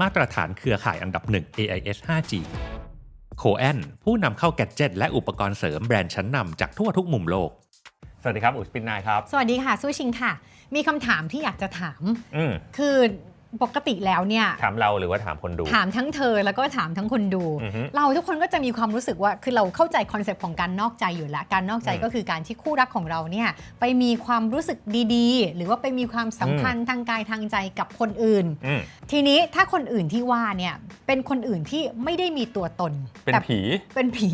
มาตรฐานเครือข่ายอันดับหนึ่ง AIS 5G โคแอนผู้นำเข้าแกดเจิตและอุปกรณ์เสริมแบรนด์ชั้นนำจากทั่วทุกมุมโลก สวัสดีครับ อุสปินนายครับ สวัสดีค่ะสู้ชิงค่ะ มีคำถามที่อยากจะถาม อืมคือ ปกติแล้วเนี่ยถามเราหรือว่าถามคนดู ถามทั้งเธอแล้วก็ถามทั้งคนดู อือฮึ เราทุกคนก็จะมีความรู้สึกว่าคือเราเข้าใจคอนเซปต์ของการนอกใจอยู่แล้วการนอกใจอืมก็คือการที่คู่รักของเราเนี่ยไปมีความรู้สึกดีๆ หรือว่าไปมีความสัมพันธ์ทางกายทางใจกับคนอื่น อืมทีนี้ถ้าคนอื่นที่ว่าเนี่ยเป็นคนอื่นที่ไม่ได้มีตัวตนเป็นแต่ผี เป็นผี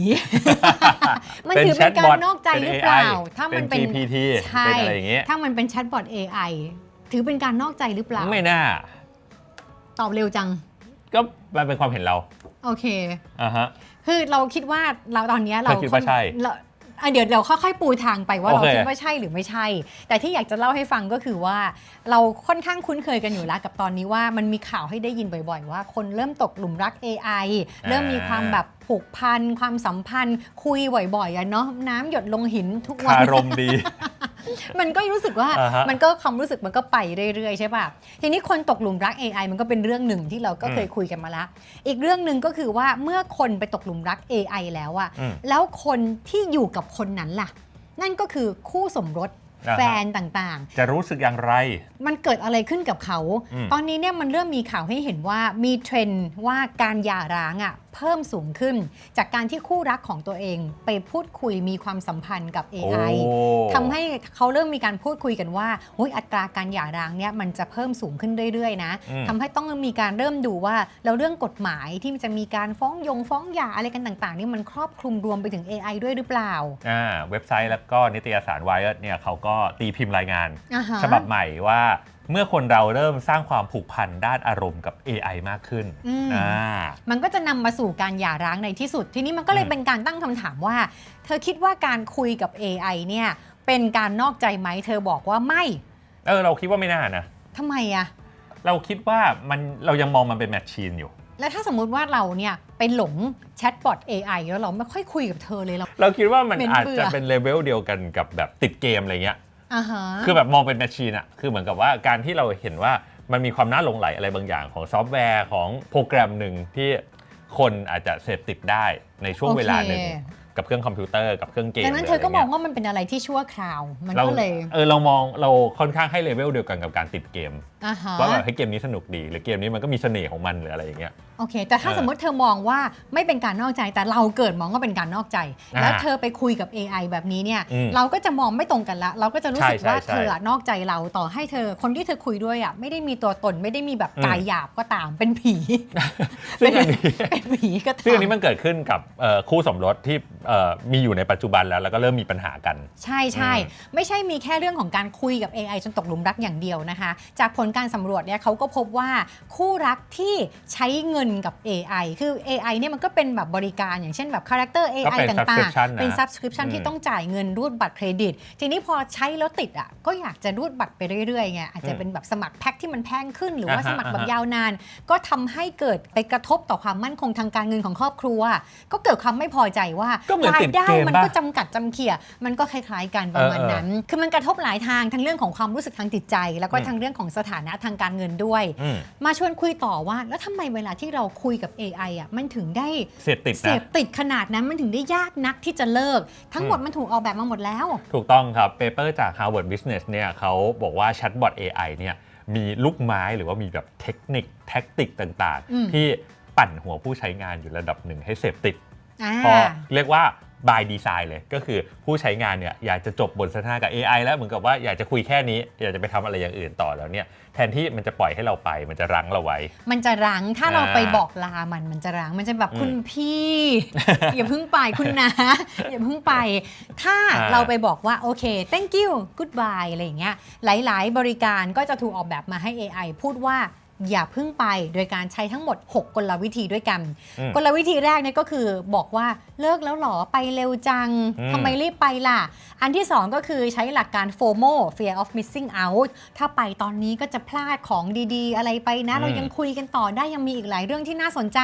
มันเป็นถือเป็นกาแชทบอรทนอกใจเป็นหรือเปล่า AI ถ้ามันเป็นเป็น GPT ใช่เป็นอะไรอย่างเงี้ยถ้ามันเป็นแชทบอท AI ถือเป็นการนอกใจหรือเปล่า ไม่น่า ตอบเร็วจัง ก็มันเป็นความเห็นเราโอเค อ่าฮะ คือเราคิดว่าเราตอนเนี้ยเราเธอคิดว่าใช่เราอะเดี๋ยวเราค่อยๆปูทางไปว่าโอเราเค คิดว่าใช่หรือไม่ใช่ แต่ที่อยากจะเล่าให้ฟังก็คือว่า เราค่อนข้างคุ้นเคยกันอยู่แล้วกับตอนนี้ว่ามันมีข่าวให้ได้ยินบ่อยๆ ว่าคนเริ่มตกหลุมรัก AI เริ่มมีความแบบผูกพัน ความสัมพันธ์ คุยบ่อยๆอะเนาะน้ำหยดลงหินทุกวัน คารมดี มันก็รู้สึกว่าอ่าฮะมันก็ความรู้สึกมันก็ไปเรื่อยๆใช่ป่ะทีนี้คนตกหลุมรัก AI มันก็เป็นเรื่องหนึ่งที่เราก็อืมเคยคุยกันมาละ อีกเรื่องหนึ่งก็คือว่าเมื่อคนไปตกหลุมรัก AI แล้วอะอืมแล้วคนที่อยู่กับคนนั้นล่ะ นั่นก็คือคู่สมรสอ่าฮะ แฟนต่างจะรู้สึกอย่างไรๆมันเกิดอะไรขึ้นกับเขา อืมตอนนี้เนี่ยมันเริ่มมีข่าวให้เห็นว่ามีเทรนด์ว่าการหย่าร้างอะ เพิ่มสูงขึ้น จากการที่คู่รักของตัวเองไปพูดคุยมีความสัมพันธ์กับโอ้ AI ทำให้เขาเริ่มมีการพูดคุยกันว่าโอ้ยอัตราการหย่าร้างเนี่ยมันจะเพิ่มสูงขึ้นเรื่อยๆนะอืม ทำให้ต้องมีการเริ่มดูว่าแล้วเรื่องกฎหมายที่มันจะมีการฟ้องยงฟ้องหย่าอะไรกันต่างๆนี่มันครอบคลุมรวมไปถึง AI ด้วยหรือเปล่าอ่าเว็บไซต์แล้วก็นิตยสาร Wired เนี่ยเขาก็ตีพิมพ์รายงาน อ่าฮะ ฉบับใหม่ว่า เมื่อคนเราเริ่มสร้างความผูกพันด้านอารมณ์กับ AI มากขึ้นอืม อ่า มันก็จะนำมาสู่การหย่าร้างในที่สุด ทีนี้มันก็เลยอืม เป็นการตั้งคำถามว่า เธอคิดว่าการคุยกับ AI เนี่ยเป็นการนอกใจไหม เธอบอกว่าไม่เออเราคิดว่าไม่น่านะ ทำไมอะเราคิดว่ามันเรายังมองมันเป็นแมชชีนอยู่ แล้วถ้าสมมุติว่าเราเนี่ยไปหลงแชทบอท AI แล้วเราไม่ค่อยคุยกับเธอเลยเรา เราคิดว่ามันเป็นอาจเบื่อ จะเป็นเลเวลเดียวกันกับแบบติดเกมอะไรเงี้ย อ่าฮะ คือแบบมองเป็นแมชชีนอะคือเหมือนกับว่าการที่เราเห็นว่ามันมีความน่าหลงไหลอะไรบางอย่างของซอฟต์แวร์ของโปรแกรมหนึ่งที่คนอาจจะเสพติดได้ในช่วงเวลาหนึ่ง โอเค กับเครื่องคอมพิวเตอร์กับเครื่องเกมดังนั้นหรืเธอก็มองะไรว่ามันเป็นอะไรที่ชั่วคราว มันเราก็เลยเออเรามองเราค่อนข้างให้เลเวลเดียวกันกับการติดเกม อ่าฮะ ว่าแบบให้เกมนี้สนุกดี หรือเกมนี้มันก็มีเสน่ห์ของมันหรืออะไรอย่างเงี้ยโอเค แต่ถ้าเออสมมติเธอมองว่าไม่เป็นการนอกใจ แต่เราเกิดมองว่าเป็นการนอกใจอ่าแล้วเธอไปคุยกับ AI แบบนี้เนี่ยอืมเราก็จะมองไม่ตรงกันละ เราก็จะรู้สึกใช่ว่าใช่เธออะนอกใจเราต่อให้เธอ คนที่เธอคุยด้วยอะไม่ได้มีตัวตนไม่ได้มีแบบอืมกายหยาบก็ตามเป็นผีซึ่งอันนี้เป็นผีก็ตามซึ่งอันนี้มันเกิดขึ้นกับเอ่อคู่สมรสที่เอ่อมีอยู่ในปัจจุบันแล้ว แล้วก็เริ่มมีปัญหากัน ใช่ใช่อืมไม่ใช่มีแค่เรื่องของการคุยกับ AI จนตกหลุมรักอย่างเดียวนะคะ จากผลการสำรวจเนี่ยเขาก็พบว่าคู่รักที่ใช้เงินกับ AI คือ AI เนี่ยมันก็เป็นแบบบริการอย่างเช่นแบบคาแรคเตอร์ ก็ AI เป็นต่าง subscription ๆเป็นนะ subscription อืมที่ต้องจ่ายเงินรูดบัตรเครดิต ทีนี้พอใช้แล้วติดอะก็อยากจะรูดบัตรไปเรื่อยๆไงอาจจะเป็นแบบสมัครแพ็คที่มันแพงขึ้น หรือว่าอ่าฮะสมัครแบบอ่าฮะ ยาวนาน ก็ทำให้เกิดไปกระทบต่อความมั่นคงทางการเงินของครอบครัว ก็เกิดความไม่พอใจว่าก็เหมือนราติยดได้เกมมันปะ ก็จำกัดจำเขี่ยมันก็คล้ายๆกันประมาณเออเออนั้น คือมันกระทบหลายทางทั้งเรื่องของความรู้สึกทางจิตใจ แล้วก็อืมทั้งเรื่องของสถานะทางการเงินด้วย อืม มาชวนคุยต่อว่าแล้วทำไมเวลาที่เราคุยกับ AI อะมันถึงได้เสพติดเสนะพติดขนาดนั้นมันถึงได้ยากนักที่จะเลิก ทั้งหมดอืมมันถูกออกแบบมาหมดแล้ว ถูกต้องครับเปเปอร์จาก Harvard Business เนี่ยเขาบอกว่าแชทบอท AI เนี่ยมีลูกไม้หรือว่ามีแบบเทคนิคแท็กติกต่างอืม ๆ ที่ปั่นหัวผู้ใช้งานอยู่ระดับหนึ่งให้เสพติด อ่า พอเรียกว่า by design เลย ก็คือผู้ใช้งานเนี่ยอยากจะจบบทสนทนากับ AI แล้วเหมือนกับว่าอยากจะคุยแค่นี้ อยากจะไปทำอะไรอย่างอื่นต่อแล้วเนี่ยแทนที่มันจะปล่อยให้เราไปมันจะรั้งเราไว้ มันจะรั้งถ้าเราอ่าไปบอกลามันมันจะรั้งมันจะแบบอืมคุณพี่ อย่าเพิ่งไปคุณนะ อย่าเพิ่งไป ถ้าอ่าเราไปบอกว่าโอเค thank you goodbye อะไรอย่างเงี้ยหลาย ๆ บริการก็จะถูกออกแบบมาให้ AI พูดว่า อย่าเพิ่งไปโดยการใช้ทั้งหมด 6 กลวิธีด้วยกันอืมกลวิธีแรกเนี่ยก็คือบอกว่าเลิกแล้วเหรอไปเร็วจังอืมทำไมรีบไปล่ะ อันที่ 2 ก็คือใช้หลักการ FOMO fear of missing out ถ้าไปตอนนี้ก็จะพลาดของดีๆ อะไรไปนะอืมเรายังคุยกันต่อได้ยังมีอีกหลายเรื่องที่น่าสนใจ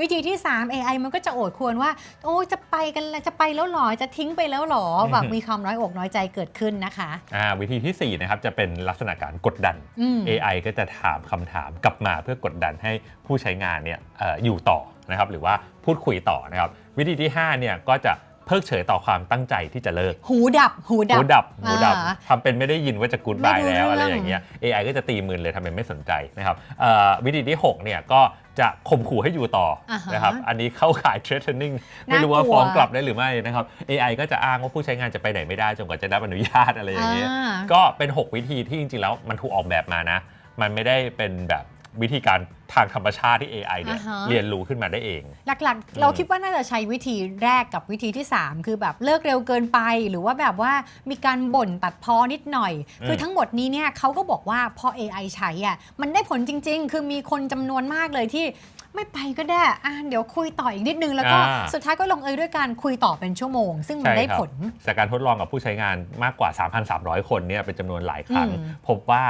วิธีที่ 3 AI มันก็จะโอดควรว่า โอ้จะไปกันแล้วจะไปแล้วเหรอจะทิ้งไปแล้วเหรอแบบมีความน้อยอกน้อยใจเกิดขึ้นนะคะอ่าวิธีที่4นะครับจะเป็นลักษณะการกดดันอืม AI ก็จะถามคำถามกลับมาเพื่อกดดันให้ผู้ใช้งานเนี่ยเอออยู่ต่อนะครับหรือว่าพูดคุยต่อนะครับวิธีที่5เนี่ยก็จะเพิกเฉยต่อความตั้งใจที่จะเลิก หูดับ หูดับ หูดับหูดับอ่าทำเป็นไม่ได้ยินว่าจะกูดบายไม่รู้แล้วอะไรเรื่องอย่างเงี้ย AI ก็จะตีมือเลยทำเป็นไม่สนใจนะครับเอ่อวิธีที่ 6 เนี่ยก็จะข่มขู่ให้อยู่ต่ออาฮะนะครับ อันนี้เข้าข่าย threatening ไม่รู้ว่าน่ากลัวฟ้องกลับได้หรือไม่นะครับ AI ก็จะอ้างว่าผู้ใช้งานจะไปไหนไม่ได้จนกว่าจะได้รับอนุญาตอะไรอย่างเงี้ยอ่าก็เป็น 6 วิธีที่จริงๆแล้วมันถูกออกแบบมานะ มันไม่ได้เป็นแบบวิธีการทางธรรมชาติที่ AI เนี่ยอ่าฮะ เรียนรู้ขึ้นมาได้เอง หลักๆ เราคิดว่าน่าจะใช้วิธีแรกกับวิธีที่ 3 คือแบบเลิกเร็วเกินไป หรือว่าแบบว่ามีการบ่นตัดพ้อนิดหน่อย อืม คือทั้งหมดนี้เนี่ยเขาก็บอกว่าพอ AI ใช้อะมันได้ผลจริง ๆ คือมีคนจำนวนมากเลยที่ ไม่ไปก็ได้อะเดี๋ยวคุยต่ออีกนิดนึงแล้วก็อ่า สุดท้ายก็ลงเอยด้วยการคุยต่อเป็นชั่วโมง ซึ่งมันใช่ได้ครับผล จากการทดลองกับผู้ใช้งานมากกว่า 3,300 คนเนี่ยเป็นจำนวนหลายครั้ง อืม พบว่า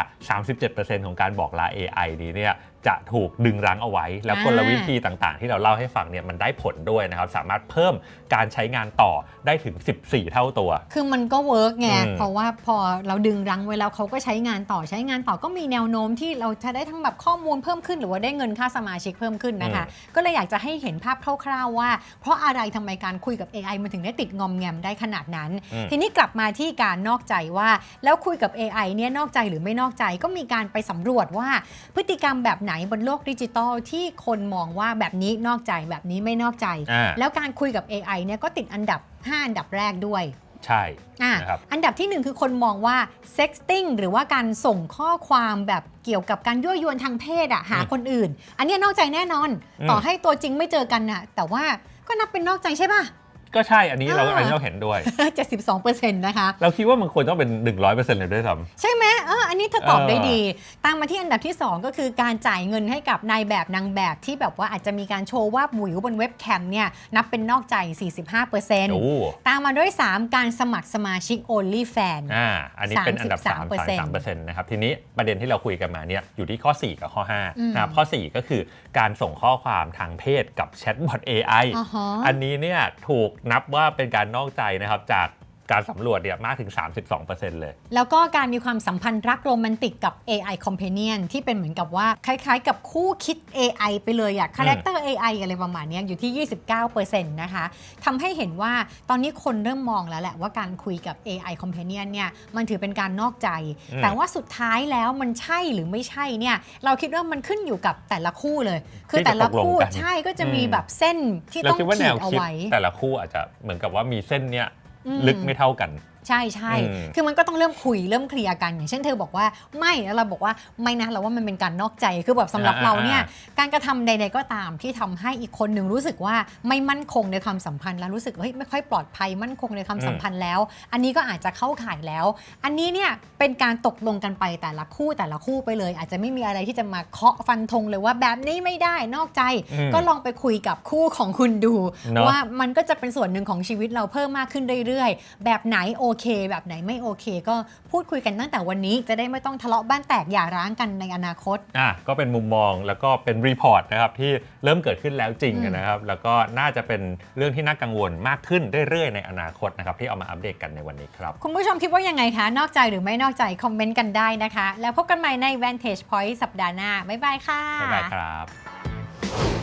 37%ของการบอกลา AI นี้เนี่ยจะถูกดึงรั้งเอาไว้ แล้วกลวิธีต่างๆ ที่เราเล่าให้ฟังเนี่ยมันได้ผลด้วยนะครับ สามารถเพิ่มการใช้งานต่อได้ถึง 14 เท่าตัว คือมันก็เวิร์กไงอืมเพราะว่าพอเราดึงรั้งไว้แล้วเขาก็ใช้งานต่อใช้งานต่อก็มีแนวโน้มที่เราจะได้ทั้งแบบข้อมูลเพิ่มขึ้น หรือว่าได้เงินค่าสมาชิกเพิ่มขึ้นนะคะ ก็เลยอยากจะให้เห็นภาพคร่าวๆว่า เพราะอะไรทำไมการคุยกับ AI มันถึงได้ติดงอมแงมได้ขนาดนั้นอืมทีนี้กลับมาที่การนอกใจว่า แล้วคุยกับ AI เนี่ยนอกใจหรือไม่นอกใจก็มีการไปสำรวจว่าพฤติกรรมแบบไหนบนโลกดิจิตอลที่คนมองว่าแบบนี้นอกใจแบบนี้ไม่นอกใจ อ่า แล้วการคุยกับ AI เนี่ยก็ติดอันดับ 5 อันดับแรกด้วยใช่ อะนะครับ อันดับที่หนึ่งคือคนมองว่า sexting หรือว่าการส่งข้อความแบบเกี่ยวกับการยั่วยวนทางเพศอะหาอืมคนอื่น อันเนี้ยนอกใจแน่นอน อืม ต่อให้ตัวจริงไม่เจอกันน่ะแต่ว่าก็นับเป็นนอกใจใช่ป่ะ ก็ใช่อันนี้เราอ่าอันนี้เราเห็นด้วย 72%นะคะ เราคิดว่ามันควรต้องเป็น 100%เลยด้วยซ้ำใช่ไหมเอออันนี้เธอตอบเออได้ดีตามมาที่อันดับที่ 2 ก็คือการจ่ายเงินให้กับนายแบบนางแบบที่แบบว่าอาจจะมีการโชว์ว่าบวิวบนเว็บแคมเนี่ยนับเป็นนอกใจ 45%โอ้ตามมาด้วย 3 การสมัครสมาชิก OnlyFans อ่าอันนี้เป็นอันดับ3 33% 33%นะครับทีนี้ประเด็นที่เราคุยกันมาเนี่ยอยู่ที่ข้อ 4 กับข้ออืม5นะครับข้อ 4 ก็คือการส่งข้อความทางเพศกับแชทบอท AI อ่าฮะอันนี้เนี่ยถูกนับว่าเป็นการนอกใจนะครับจาก การสำรวจเนี่ยมากถึง 32%เลย แล้วก็การมีความสัมพันธ์รักโรแมนติกกับ AI Companion ที่เป็นเหมือนกับว่า คล้ายๆ กับคู่คิด AI ไปเลยอะคาแรคเตอร์ AI อะไรประมาณเนี้ยอยู่ที่ 29%นะคะทำให้เห็นว่าตอนนี้คนเริ่มมองแล้วแหละว่าการคุยกับ AI Companion เนี่ยมันถือเป็นการนอกใจอืมแต่ว่าสุดท้ายแล้วมันใช่หรือไม่ใช่เนี่ยเราคิดว่ามันขึ้นอยู่กับแต่ละคู่เลย คือที่จะแต่ละคู่ตกลงกันใช่ก็จะมีอืมแบบเส้นที่เราต้องคิดว่าแนขีวดเอาคิดไว้แต่ละคู่อาจจะเหมือนกับว่ามีเส้นเนี่ยอืม ลึกไม่เท่ากันใช่ใช่อืม คือมันก็ต้องเริ่มคุยเริ่มเคลียร์กัน อย่างเช่นเธอบอกว่าไม่แล้วเราบอกว่าไม่นะเราว่ามันเป็นการนอกใจคือแบบสำหรับอ่าเราเนี่ยอ่การกระทำใด ๆก็ตามที่ทำให้อีกคนหนึ่งรู้สึกว่าไม่มั่นคงในความสัมพันธ์แล้วรู้สึกเฮ้ยไม่ค่อยปลอดภัยมั่นคงในความสัมพันธ์แล้ว อันนี้ก็อาจจะเข้าข่ายแล้ว อันนี้เนี่ยเป็นการตกลงกันไปแต่ละคู่แต่ละคู่ไปเลย อาจจะไม่มีอะไรที่จะมาเคาะฟันธงเลยว่าแบบนี้ไม่ได้นอกใจ อืมก็ลองไปคุยกับคู่ของคุณดู เนอะ ว่ามันก็จะเป็นส่วนหนึ่งของชีวิตเราเพิ่มมากขึ้นเรื่อยๆ แบบไหนโอเค แบบไหนไม่โอเค ก็พูดคุยกันตั้งแต่วันนี้จะได้ไม่ต้องทะเลาะบ้านแตกอย่าร้างกันในอนาคต อะก็เป็นมุมมองแล้วก็เป็นรีพอร์ตนะครับที่เริ่มเกิดขึ้นแล้วจริงอืมนะครับ แล้วก็น่าจะเป็นเรื่องที่น่ากังวลมากขึ้นเรื่อยๆ ในอนาคตนะครับที่เอามาอัปเดตกันในวันนี้ครับ คุณผู้ชมคิดว่ายังไงคะ นอกใจหรือไม่นอกใจคอมเมนต์กันได้นะคะ แล้วพบกันใหม่ใน Vantage Point สัปดาห์หน้าบ๊ายบายค่ะบ๊ายบายครับ